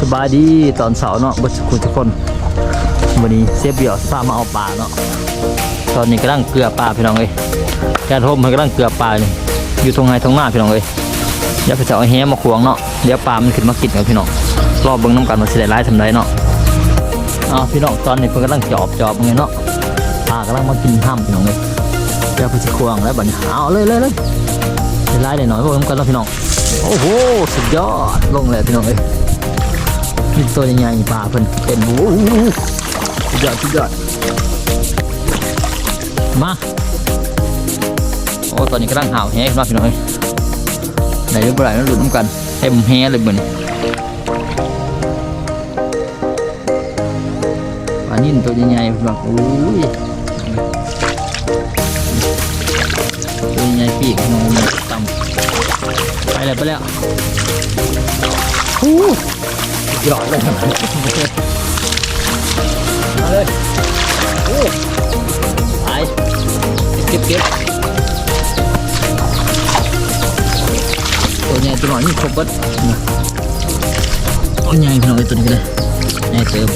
สบายดีตอนเสาร์เนาะบุษคุณทุกคนวันนี้เซฟเบียวซ่ามาเอาปลาเนาะตอนนี้กำลังเกลือปลาพี่น้องเอ้ยแกทมมันกำลังเกลือปลาอยู่ตรงไหนตรงหน้าพี่น้องเอ้ยเดี๋ยวไปจะเอาแฮมาขวงเนาะเดี๋ยวปลามันขึ้นมากินกันพี่น้องรอบเบิ้งน้ำกันมันสิได้ร้ายทำไรเนาะอ้าวพี่น้องตอนนี้เพิ่นกำลังจอบจอบไงเนาะปลากำลังมากินห้ามพี่น้องเอ้ยเดี๋ยวไปจะควงแล้วบัดนี้เอาเลยเลยเลย ได้ร้ายได้หน่อยพวกน้ำกันแล้วพี่น้อง โอ้โห สุดยอด ลงเลยพี่น้องเอ้ยนี่ตัวใหญ่ๆปลาเพิ่นเป็นโอ้โหสุดยอดสุดยอด มา โอ้ ตอนนี้กำลังห่าวแฮขึ้นมาพี่น้องเอ้ยไหนเรื่องอะไรนั่นหลุดน้ำกันเต็มแฮเลยเหมือนปลานิ่นตัวใหญ่ๆแบบโอ้ยตัวใหญ่ปีกน้อง มันต่ำไปแล้วไปแล้วโอ้หยอดเลยมาเลยโอ้ไปเก็บเก็บตัวใหญ่ตัวน้อยนี่ครบเบิดตัวใหญ่พี่น้องไอ้ตัวนี้ก็เลยใหญ่เติม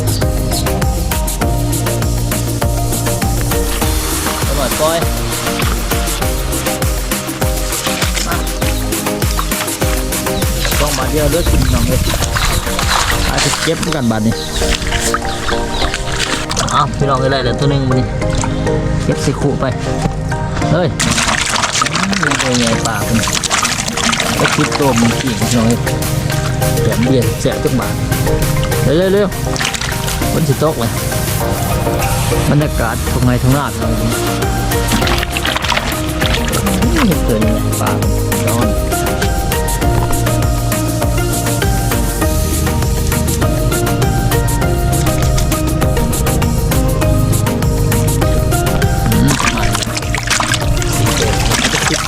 ตัวน้อยปอย เดียวเลือกกินน้องเลยอาจจะเก็บเหมือนกันบาดนี้อ้าวพี่น้องอะไรเหลือตัวหนึ่งมานี่เก็บใส่ขู่ไปเฮ้ยนี่ตัวใหญ่ปลาเป็นไอ้คิดตัวมันขี่พี่น้องเอ้ยแถมเบียร์แสบทุกบาทเร็วเร็วเร็วมันจะตกเลยบรรยากาศตรงไหนตรงหน้าพี่น้องเอ้ยนี่ตัวใหญ่ปลาร้อน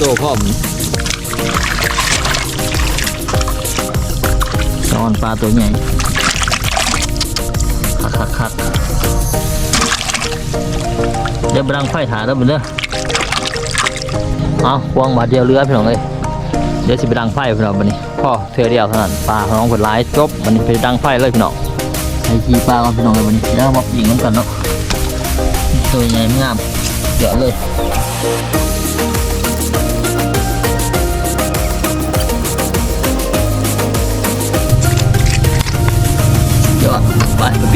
ตพอมสอนปลาตัวใหญ่คักคักคักเดี๋ยวบังไฟถาแล้วมันเด้อเอาควงบาเดียวเรือพี่น้องเลยเดี๋ยวสิไปดังไฟพี่น้องวันนี้พ่อเธอเดียวเท่านั้นปลาของน้องผลร้ายจบวันนี้ไปดังไฟเลยพี่น้องให้ขี่ปลากันพี่น้องเลยวันนี้แล้วมายิงกันกันเนาะตัวใหญ่งามเยอะเลยเย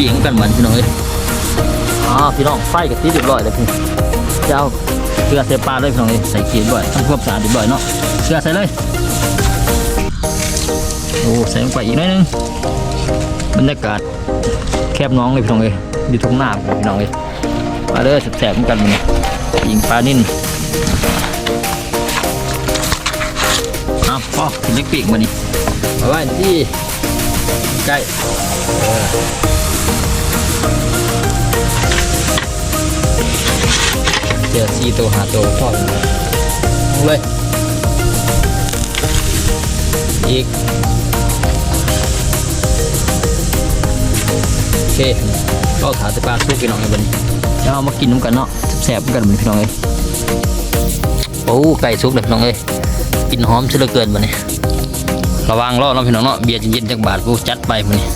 ยงกันเหมือนพี่น้องเอ้ยอ๋อพี่น้องไฟกับตีเรียบร้อยเลยพี่เจ้าเกลือเสียปลาเลยพี่น้องเอ้ยใส่ขีดด้วยทำความสะอาดเรียบร้อยเนาะเกลือใส่เลยโอ้ใส่ลงไปอีกหน่อยนึงบรรยากาศแคบน้องเลยพี่น้องเอ้ยอยู่ทุ่งนาพี่น้องเอ้ยมาเด้อแสบๆเหมือนกันมันยิงปลานิ่นเอาพ่อถึงเล็กปีกมานี่มาไว้ที่ใกล้ สี่ตัวหาตัวพอลงเลย อีก โอเคก็ขาแต่ปลาสู้พี่น้องไอ้บันนี้แล้วเอามากินน้ำกันเนาะแซ่บๆกันเหมือนพี่น้องเอ้ยโอ้ไก่สุกเลยพี่น้องเอ้ยกลินหอมเสียเหลือเกินบันนี้ระวังรอดเนาะพี่น้องเนาะเบียร์เย็นๆจากบาทกูจัดไปบันนี้